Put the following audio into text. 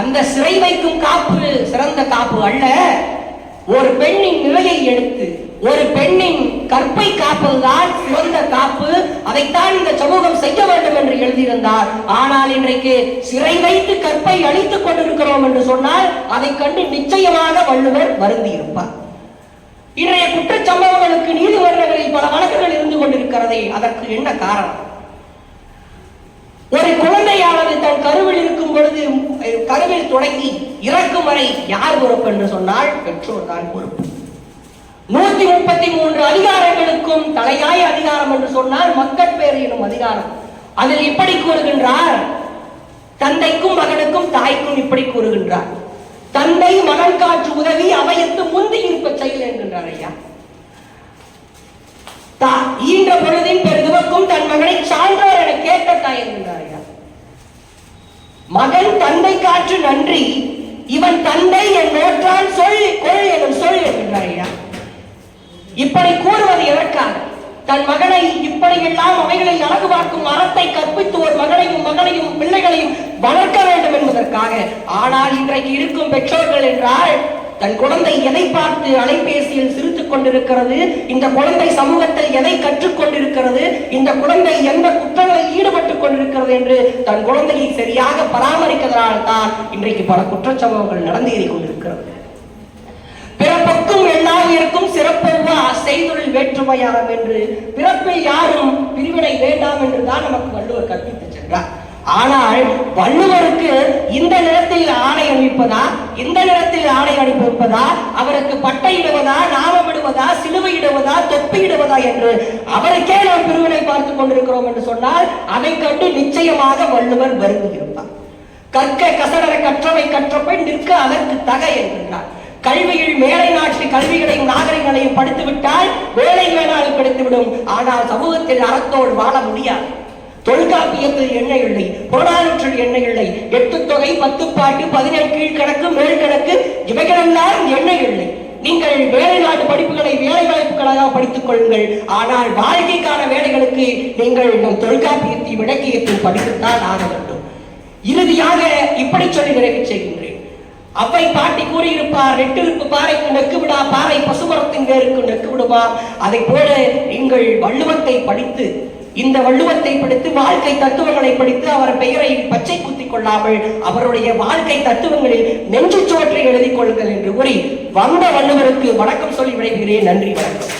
அந்த சிறை வைக்கும் காப்பு சிறந்த காப்பு அல்ல. ஒரு பெண்ணின் நிலையை எடுத்து ஒரு பெண்ணின் கற்பை காப்பதுதான் சிறந்த காப்பு. அதைத்தான் இந்த சமூகம் செய்ய வேண்டும் என்று எழுதியிருந்தார். ஆனால் இன்றைக்கு சிறை வைத்து கற்பை அழித்துக் கொண்டிருக்கிறோம் என்று சொன்னால் அதை கண்டு நிச்சயமாக வள்ளுவர் வருந்தி இருப்பார் இன்றைய குற்றச்சம்பவங்களுக்கு நீதிமன்றங்களில் பல வழக்குகள் இருந்து கொண்டிருக்கிறதே அதற்கு என்ன காரணம்? ஒரு குழந்தையானது தன் கருவில் இருக்கும் பொழுது கருவில் தொடங்கி இறக்கும் வரை யார் பொறுப்பு என்று சொன்னால் பெற்றோர் தான் பொறுப்பு. நூத்தி முப்பத்தி மூன்று அதிகாரங்களுக்கும் தலையாய அதிகாரம் என்று சொன்னால் மக்கள் பேர் எனும் அதிகாரம். அதில் இப்படி கூறுகின்றார் தந்தைக்கும் மகனுக்கும் தாய்க்கும் இப்படி கூறுகின்றார். தந்தை மகன் காற்று உதவி அவையத்து முந்தி இருப்ப செயல் என்கின்றார் ஐயா. தா- ஈன்ற பொழுதின் பெருதுவக்கும் தன் மகனை சான்றோர் என கேட்ட தாய் என்கின்றார் மகன் தந்தை காற்று நன்றி இவன் தந்தை என் நோற்றான் சொல் கொள் எனும் சொல் என்கின்றார் இப்படி கூறுவது எதற்காக? தன் மகனை இப்படி எல்லாம் அவைகளில் அழகு பார்க்கும் அறத்தை கற்பித்து ஒரு மகனையும் மகனையும் பிள்ளைகளையும் வளர்க்க வேண்டும் என்பதற்காக ஆனால் இன்றைக்கு இருக்கும் பெற்றோர்கள் என்றால் தன் குழந்தை எதை பார்த்து அலைபேசியில் சிறு கொண்டிருக்கிறது இந்த குழந்தை சமூகத்தில் எதை கற்றுக் கொண்டிருக்கிறது இந்த குழந்தை எந்த குற்றங்களில் ஈடுபட்டுக் கொண்டிருக்கிறது என்று தன் குழந்தையை சரியாக பராமரிக்கிறதால் தான் இன்றைக்கு பல குற்றச்சம்பவங்கள் நடந்தேறிக் கொண்டிருக்கிறது. பிறப்புக்கும் இருக்கும் சிறப்பெவ்வா செய்தொழில் வேற்றுமையாரம் என்று பிறப்பில் யாரும் பிரிவினை வேண்டாம் என்று தான் நமக்கு வள்ளுவர் கற்பித்து ஆனால் வள்ளுவருக்கு இந்த நிலத்தில் ஆணை அணிவிப்பதா இந்த நிலத்தில் ஆணை அணிவிப்பதா அவருக்கு பட்டை இடுவதா? நாமம் இடுவதா? சிலுவை இடுவதா? தொப்பி இடுவதா என்று அவருக்கே நாம் பிரிவினை பார்த்துக் கொண்டிருக்கிறோம் என்று சொன்னால் அதை கண்டு நிச்சயமாக வள்ளுவர் வருந்துகிறார் கற்க கசடர கற்றவை கற்றப்பை நிற்க அதற்கு தக என்கின்றார் கல்வியில் மேலை நாட்டு கல்விகளையும் நாகரிகங்களையும் படித்துவிட்டால் வேலை வேணாலும் கிடைத்துவிடும். ஆனால் சமூகத்தில் அறத்தோடு வாழ முடியாது. தொல்காப்பியத்தில் என்ன இல்லை புறநானூற்றில் என்ன இல்லை. எட்டு தொகை பத்து பாட்டு பதினெண் கீழ்கணக்கு மேல் கணக்கு இவைகளெல்லாம் என்ன இல்லை. நீங்கள் வேலை நாட்டு படிப்புகளை வேலை வாய்ப்புகளாக படித்துக் கொள்ளுங்கள். ஆனால் வாழ்க்கைக்கான வேலைகளுக்கு நீங்கள் நம் தொல்காப்பியத்தையும் இலக்கியத்தையும் படித்துத்தான் ஆக வேண்டும். இறுதியாக இப்படி சொல்லி நிறைவு செய்கின்றேன். அவ்வை பாட்டி கூறியிருப்பார் நெட்டிருப்பு பாறைக்கு நெக்கு விடா பாறை பசுமரத்தின் வேருக்கு நெக்கு விடுவார். அதை போல நீங்கள் வள்ளுவத்தை படித்து இந்த வள்ளுவத்தை படித்து வாழ்க்கை தத்துவங்களை படித்து அவர் பெயரை பச்சை குத்திக் கொள்ளாமல் அவருடைய வாழ்க்கை தத்துவங்களில் நெஞ்சு சோற்றை எழுதிக் கொள்ளுங்கள் என்று கூறி வந்த வள்ளுவருக்கு வணக்கம் சொல்லி விடைகிறேன் நன்றி வணக்கம்.